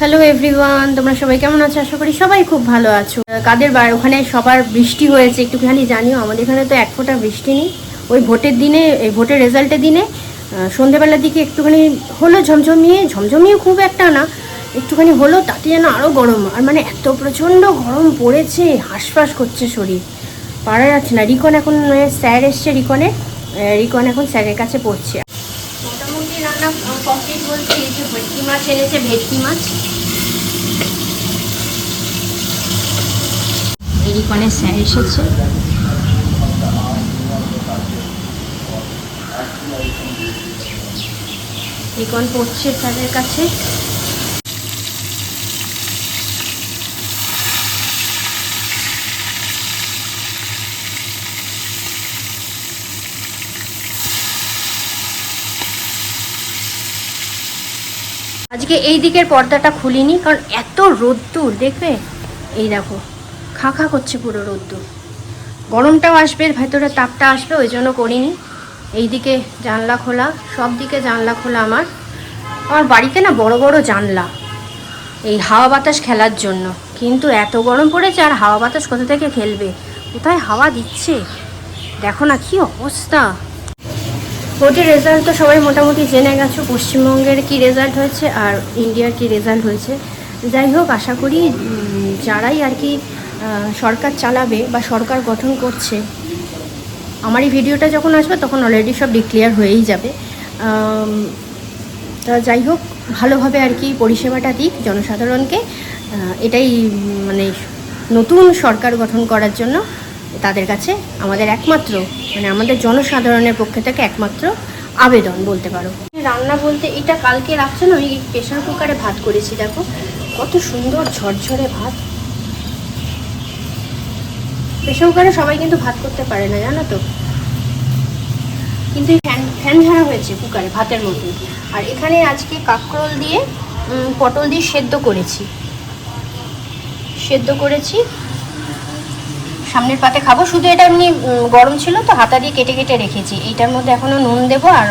Hello everyone তোমরা সবাই কেমন আছো? আশা করি সবাই খুব ভালো আছো। কাদের বার? ওখানে সবার বৃষ্টি হয়েছে। একটুখানি জানিও, আমাদের এখানে তো এক ফোঁটা বৃষ্টি নেই। ওই ভোটের দিনে, এই ভোটের রেজাল্টের দিনে সন্ধেবেলার দিকে একটুখানি হলো ঝমঝমিয়ে ঝমঝমিয়ে খুব একটা না, একটুখানি হলো, তাতে যেন আরও গরম। আর মানে এত প্রচণ্ড গরম পড়েছে, হাঁসফাঁস করছে শরীর। পারা যাচ্ছে না। রিকন এখন স্যার এসছে রিকনে। রিকন এখন স্যারের কাছে পড়ছে। কমপ্লিট বলতে এই যে ভেটকি মাছ এনেছে, ভেটকি মাছ। রিকনের স্যার এসেছে। রিকন পড়ছে স্যারের কাছে? আজকে এই দিকের পর্দাটা খুলিনি, কারণ এত রোদ্দুর, দেখবে? এই দেখো, খা খা করছে পুরো রোদ্দুর। গরমটাও আসবে ভেতরে তাপটা আসবে, ওই জন্য করিনি। এইদিকে জানলা খোলা, সব দিকে জানলা খোলা আমার। আমার বাড়িতে না বড় বড় জানলা, এই হাওয়া বাতাস খেলার জন্য। কিন্তু এত গরম পড়েছে, আর হাওয়া বাতাস কোথা থেকে খেলবে? কোথায় হাওয়া দিচ্ছে? দেখো না কি অবস্থা। ভোটের রেজাল্ট তো সবাই মোটামুটি জেনে গেছো, পশ্চিমবঙ্গের কি রেজাল্ট হয়েছে আর ইন্ডিয়ার কি রেজাল্ট হয়েছে। যাই হোক, আশা করি যারাই আর কি সরকার চালাবে বা সরকার গঠন করছে, আমার এই ভিডিওটা যখন আসবে তখন অলরেডি সব ডিক্লেয়ার হয়েই যাবে। তা যাই হোক, ভালোভাবে আর কি পরিষেবাটা দিক জনসাধারণকে এটাই মানে নতুন সরকার গঠন করার জন্য। তাদের কাছে আমাদের একমাত্র মানে আমাদের জনসাধারণের পক্ষে থেকে একমাত্র আবেদন বলতে পারো। রান্না বলতে এটা কালকে রাখছো না আমি প্রেশার কুকারে ভাত করেছি, দেখো। কত সুন্দর ঝরঝরে ভাত। প্রেশার কুকারে সবাই কিন্তু ভাত করতে পারে না, জানো তো? কিন্তু ফ্যান ফ্যান ঝাড়া হয়েছে কুকারে ভাতের মধ্যে। আর এখানে আজকে কাঁকরোল দিয়ে পটল দিয়ে সেদ্ধ করেছি। সেদ্ধ করেছি। সামনের পাতে খাব। শুধু এটা এমনি গরম ছিল তো, হাতা দিয়ে কেটে কেটে রেখেছি। এইটার মধ্যে এখনও নুন দেবো আর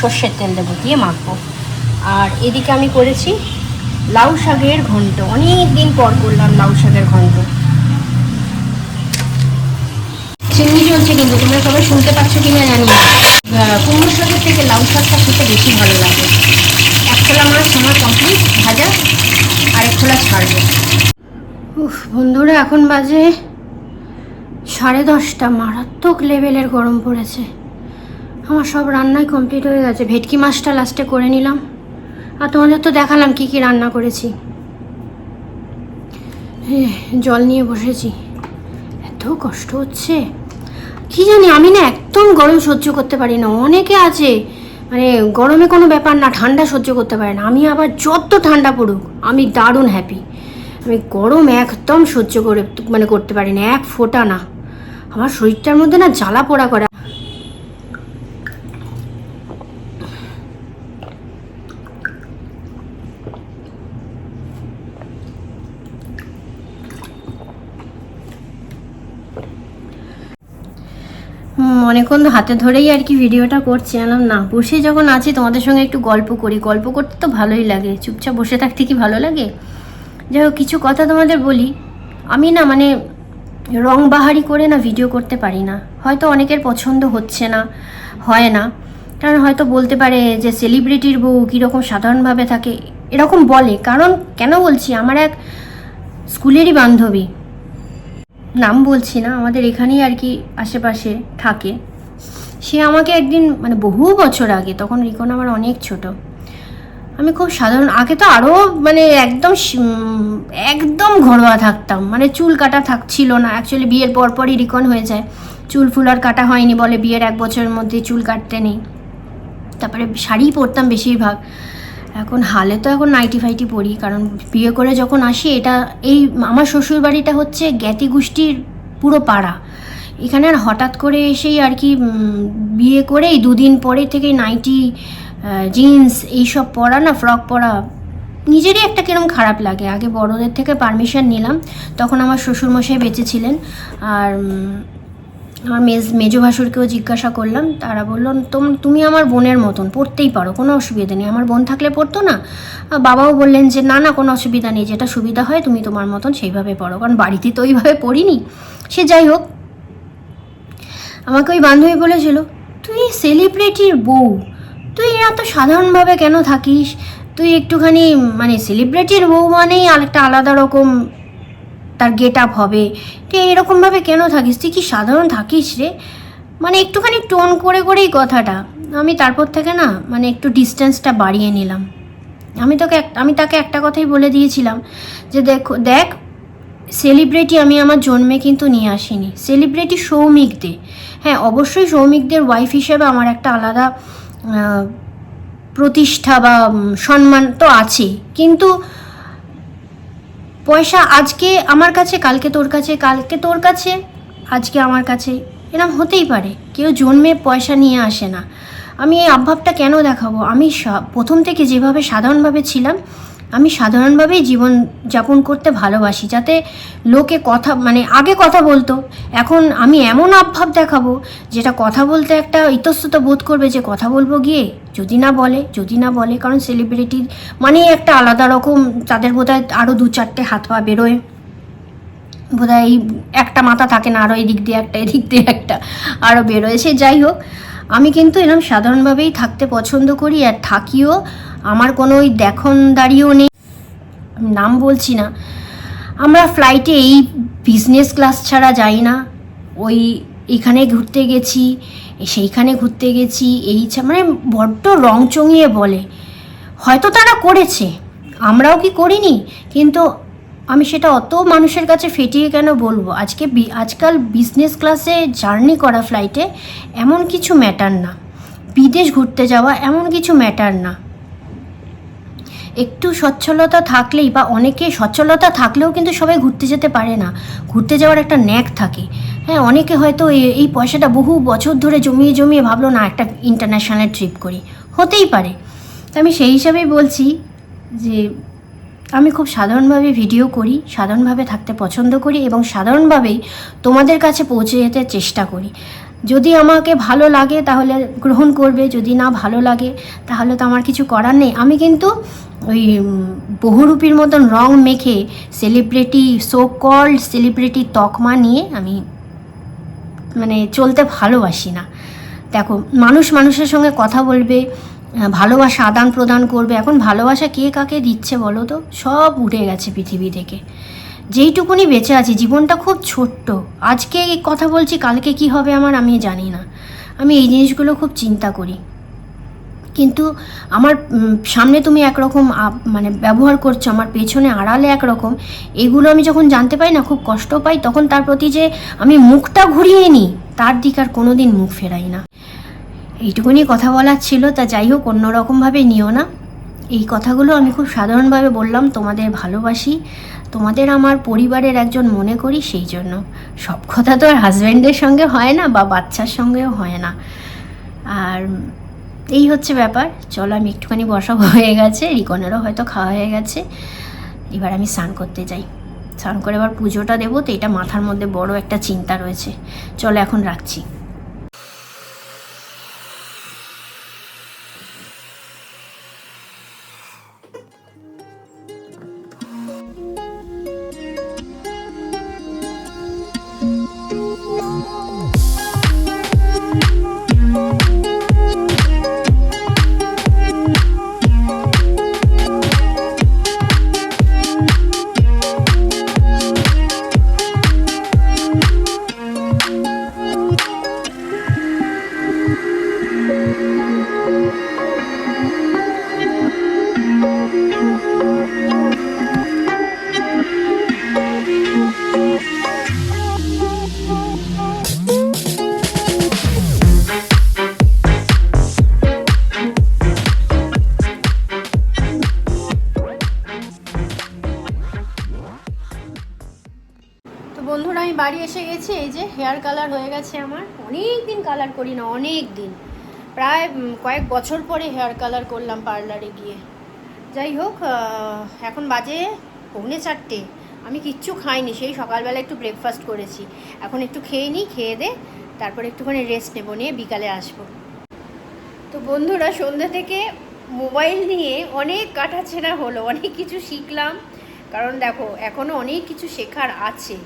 সর্ষের তেল দেবো দিয়ে মাখবো। আর এদিকে আমি করেছি লাউ শাকের ঘন্ট। অনেক দিন পর করলাম লাউ শাকের ঘন্ট। চিমনি চলছে কিন্তু তোমরা সবাই শুনতে পাচ্ছ কিনা জানি কুমড়ো শাকের থেকে লাউ শাকটা খেতে বেশি ভালো লাগে। এক খোলা মাছ আমার কমপ্লিট ভাজা আর এক খোলা ছাড়বো। উফ, বন্ধুরা, এখন বাজে সাড়ে দশটা মারাত্মক লেভেলের গরম পড়েছে। আমার সব রান্নাই কমপ্লিট হয়ে গেছে। ভেটকি মাছটা লাস্টে করে নিলাম। আর তোমাদের তো দেখালাম কি কি রান্না করেছি। জল নিয়ে বসেছি। এত কষ্ট হচ্ছে। কি জানি, আমি না একদম গরম সহ্য করতে পারি না। অনেকে আছে মানে গরমে কোনো ব্যাপার না, ঠান্ডা সহ্য করতে পারে না। আমি আবার যত ঠান্ডা পড়ুক, আমি দারুণ হ্যাপি আমি গরম একদম সহ্য করে মানে করতে পারি না। এক ফোঁটা না। আমার শরীরটার মধ্যে না জ্বালা পোড়া করে। অনেকক্ষণ হাতে ধরেই আর কি ভিডিওটা করছি আলাম না। বসে যখন আছি, তোমাদের সঙ্গে একটু গল্প করি। গল্প করতে তো ভালোই লাগে। চুপচাপ বসে থাকতে কি ভালো লাগে? যাই হোক, কিছু কথা তোমাদের বলি। আমি না মানে রং বাহারি করে না ভিডিও করতে পারি না। হয়তো অনেকের পছন্দ হচ্ছে না, হয় না। কারণ হয়তো বলতে পারে যে সেলিব্রিটির বউ কীরকম সাধারণভাবে থাকে, এরকম বলে। কারণ কেন বলছি? আমার এক স্কুলেরই বান্ধবী। নাম বলছি না, আমাদের এখানেই আর কি আশেপাশে থাকে। সে আমাকে একদিন মানে বহু বছর আগে, তখন রিকন আমার অনেক ছোট। আমি খুব সাধারণ, আগে তো আরও মানে একদম একদম ঘরোয়া থাকতাম। মানে চুল কাটা থাকছিল না। অ্যাকচুয়ালি বিয়ের পরপরই রিকন হয়ে যায়। চুল ফুল আর কাটা হয়নি বলে বিয়ের এক বছরের মধ্যে চুল কাটতে নেই। তারপরে শাড়ি পরতাম বেশিরভাগ। এখন হালে তো এখন নাইটি ফাইটি পরি, কারণ বিয়ে করে যখন আসি এটা এই আমার শ্বশুর বাড়িটা হচ্ছে জ্ঞাতি গোষ্ঠীর পুরো পাড়া। এখানে আর হঠাৎ করে এসেই আর কি বিয়ে করেই দুদিন পরে থেকেই নাইটি জিন্স এইসব পরা না ফ্রক পরা নিজেরই একটা কিরম খারাপ লাগে। আগে বড়দের থেকে পারমিশন নিলাম, তখন আমার শ্বশুরমশাই বেঁচে ছিলেন। আর আমার মেজ, মেজো ভাসুরকেও জিজ্ঞাসা করলাম, তারা বলল, তোম, তুমি আমার বোনের মতন, পড়তেই পারো, কোনো অসুবিধা নেই। আমার বোন থাকলে পড়তো না? বাবাও বললেন যে, না না, কোনো অসুবিধা নেই, যেটা সুবিধা হয় তুমি তোমার মতন সেইভাবে পড়ো, কারণ বাড়িতে তো ওইভাবে পড়িনি। সে যাই হোক, আমাকে ওই বান্ধবী বলেছিল, তুই সেলিব্রিটির বউ। তুই এত সাধারণভাবে কেন থাকিস? তুই একটুখানি মানে সেলিব্রিটির বউ মানেই আরেকটা আলাদা রকম তার গেট আপ হবে। তুই এরকমভাবে কেন থাকিস? তুই কি সাধারণ থাকিস রে? মানে একটুখানি টোন করে করেই কথাটা। আমি তারপর থেকে না মানে একটু ডিস্টেন্সটা বাড়িয়ে নিলাম। আমি তোকে আমি তাকে একটা কথাই বলে দিয়েছিলাম যে দেখো, দেখ সেলিব্রিটি আমি আমার জন্মে কিন্তু নিয়ে আসিনি। সেলিব্রিটি সৌমিক দে হ্যাঁ অবশ্যই সৌমিকদের ওয়াইফ হিসেবে আমার একটা আলাদা প্রতিষ্ঠা বা সম্মান তো আছে। কিন্তু পয়সা আজকে আমার কাছে, কালকে তোর কাছে, কালকে তোর কাছে, আজকে আমার কাছে, এরম হতেই পারে। কেউ জন্মে পয়সা নিয়ে আসে না। আমি এই অভাবটা কেন দেখাবো? আমি প্রথম থেকে যেভাবে সাধারণভাবে ছিলাম আমি সাধারণভাবেই জীবন যাপন করতে ভালোবাসি, যাতে লোকে কথা মানে আগে কথা বলতো। এখন আমি এমন আবভাব দেখাবো, যেটা কথা বলতে একটা ইতস্তত বোধ করবে যে কথা বলব গিয়ে, যদি না বলে, যদি না বলে, কারণ সেলিব্রিটির মানেই একটা আলাদা রকম, তাদের বোধ হয় আরও দু চারটে হাত পা বেরোয়। বোধহয় এই একটা মাথা থাকে না আরও এদিক দিয়ে একটা, এদিক দিয়ে একটা আরও বেরোয়। সে যাই হোক, আমি কিন্তু এরকম সাধারণভাবেই থাকতে পছন্দ করি আর থাকিও। আমার কোনো ওই দেখনদারিও নেই। নাম বলছি না। আমরা ফ্লাইটে এই বিজনেস ক্লাস ছাড়া যাই না। ওই এখানে ঘুরতে গেছি, সেইখানে ঘুরতে গেছি, এই মানে বড্ড রং চঙিয়ে বলে। হয়তো তারা করেছে, আমরাও কি করিনি? কিন্তু আমি সেটা অত মানুষের কাছে ফেটিয়ে কেন বলব? আজকে আজকাল বিজনেস ক্লাসে জার্নি করা ফ্লাইটে এমন কিছু ম্যাটার না। বিদেশ ঘুরতে যাওয়া এমন কিছু ম্যাটার না। একটু সচ্ছলতা থাকলেই বা অনেকে সচ্ছলতা থাকলেও কিন্তু সবাই ঘুরতে যেতে পারে না। ঘুরতে যাওয়ার একটা ন্যাক থাকে। হ্যাঁ অনেকে হয়তো এই পয়সাটা বহু বছর ধরে জমিয়ে জমিয়ে ভাবলো, না, একটা ইন্টারন্যাশনাল ট্রিপ করি। হতেই পারে। তো আমি সেই হিসাবেই বলছি যে, আমি খুব সাধারণভাবে ভিডিও করি, সাধারণভাবে থাকতে পছন্দ করি এবং সাধারণভাবেই তোমাদের কাছে পৌঁছে যেতে চেষ্টা করি। যদি আমাকে ভালো লাগে তাহলে গ্রহণ করবে, যদি না ভালো লাগে তাহলে তো আমার কিছু করার নেই। আমি কিন্তু ওই বহুরূপীর মতন রং মেখে সেলিব্রিটি সো কল্ড সেলিব্রিটি তকমা নিয়ে আমি মানে চলতে ভালোবাসি না। দেখো, মানুষ মানুষের সঙ্গে কথা বলবে ভালোবাসা আদান প্রদান করবে। এখন ভালোবাসা কে কাকে দিচ্ছে বলো তো? সব উঠে গেছে পৃথিবী থেকে। যেইটুকুনি বেঁচে আছি, জীবনটা খুব ছোট্ট। আজকে কথা বলছি, কালকে কি হবে আমার আমি জানি না। আমি এই জিনিসগুলো খুব চিন্তা করি। কিন্তু আমার সামনে তুমি একরকম মানে ব্যবহার করছ, আমার পেছনে আড়ালে একরকম, এগুলো আমি যখন জানতে পাই না, খুব কষ্ট পাই, তখন তার প্রতি যে আমি মুখটা ঘুরিয়ে নিই, তার দিক আর কোনো দিন মুখ ফেরাই না। এইটুকুনি কথা বলার ছিল, তা যাই হোক, অন্যরকমভাবে নিও না। এই কথাগুলো আমি খুব সাধারণভাবে বললাম, তোমাদের ভালোবাসি, তোমাদের আমার পরিবারের একজন মনে করি, সেই জন্য। সব কথা তো আর হাজব্যান্ডের সঙ্গে হয় না, বা বাচ্চার সঙ্গেও হয় না। আর এই হচ্ছে ব্যাপার। চলো আমি একটুখানি বসা হয়ে গেছে, রিকনেরও হয়তো খাওয়া হয়ে গেছে। এবার আমি স্নান করতে যাই। স্নান করে এবার পুজোটা দেবো, তো এটা মাথার মধ্যে বড় একটা চিন্তা রয়েছে। চলো এখন রাখছি। গেছি এই যে হেয়ার কালার হয়ে গেছে আমার। অনেক দিন কালার করি না অনেক দিন প্রায় কয়েক বছর পরে হেয়ার কালার করলাম পার্লারে গিয়ে। যাই হোক এখন বাজে পৌনে চারটে। আমি কিচ্ছু খাইনি, সেই সকালবেলা একটু ব্রেকফাস্ট করেছি। এখন একটু খেয়ে নিই, খেয়ে দে, তারপর একটুখানি রেস্ট নেব, নিয়ে বিকালে আসব। তো বন্ধুরা, সন্ধ্যা থেকে মোবাইল নিয়ে অনেক কাটাছেড়া হলো, অনেক কিছু শিখলাম। কারণ দেখো এখনও অনেক কিছু শেখার আছে।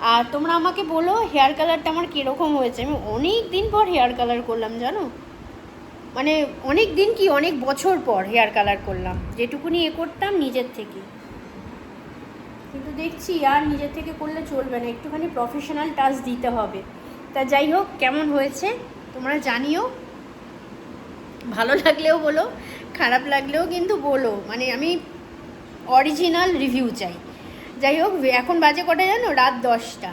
আর তোমরা আমাকে বলো হেয়ার কালারটা আমার কীরকম হয়েছে? আমি অনেক দিন পর হেয়ার কালার করলাম, জানো? মানে অনেক দিন কি, অনেক বছর পর হেয়ার কালার করলাম। যেটুকুনি এ করতাম নিজের থেকে। কিন্তু দেখছি আর নিজের থেকে করলে চলবে না, একটুখানি প্রফেশনাল টাচ দিতে হবে। তা যাই হোক, কেমন হয়েছে? তোমরা জানিও। ভালো লাগলেও বলো, খারাপ লাগলেও কিন্তু বলো। মানে আমি অরিজিনাল রিভিউ চাই। যাই হোক এখন বাজে কটা জানো? রাত দশটা।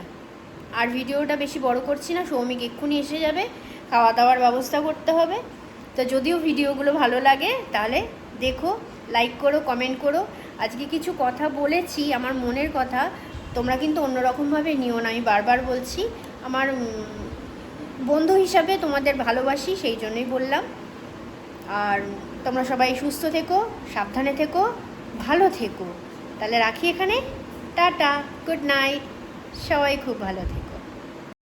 আর ভিডিওটা বেশি বড় করছি না, সৌমিক এক্ষুনি এসে যাবে খাওয়া দাওয়ার ব্যবস্থা করতে হবে। তো যদিও ভিডিওগুলো ভালো লাগে, তাহলে দেখো লাইক করো কমেন্ট করো। আজকে কিছু কথা বলেছি, আমার মনের কথা। তোমরা কিন্তু অন্যরকমভাবে নিও না, আমি বারবার বলছি। আমার বন্ধু হিসাবে তোমাদের ভালোবাসি, সেই জন্যই বললাম। আর তোমরা সবাই সুস্থ থেকো, সাবধানে থেকো, ভালো থেকো। তাহলে রাখি এখানে। টাটা গুড নাইট সবাই খুব ভালো থেকো।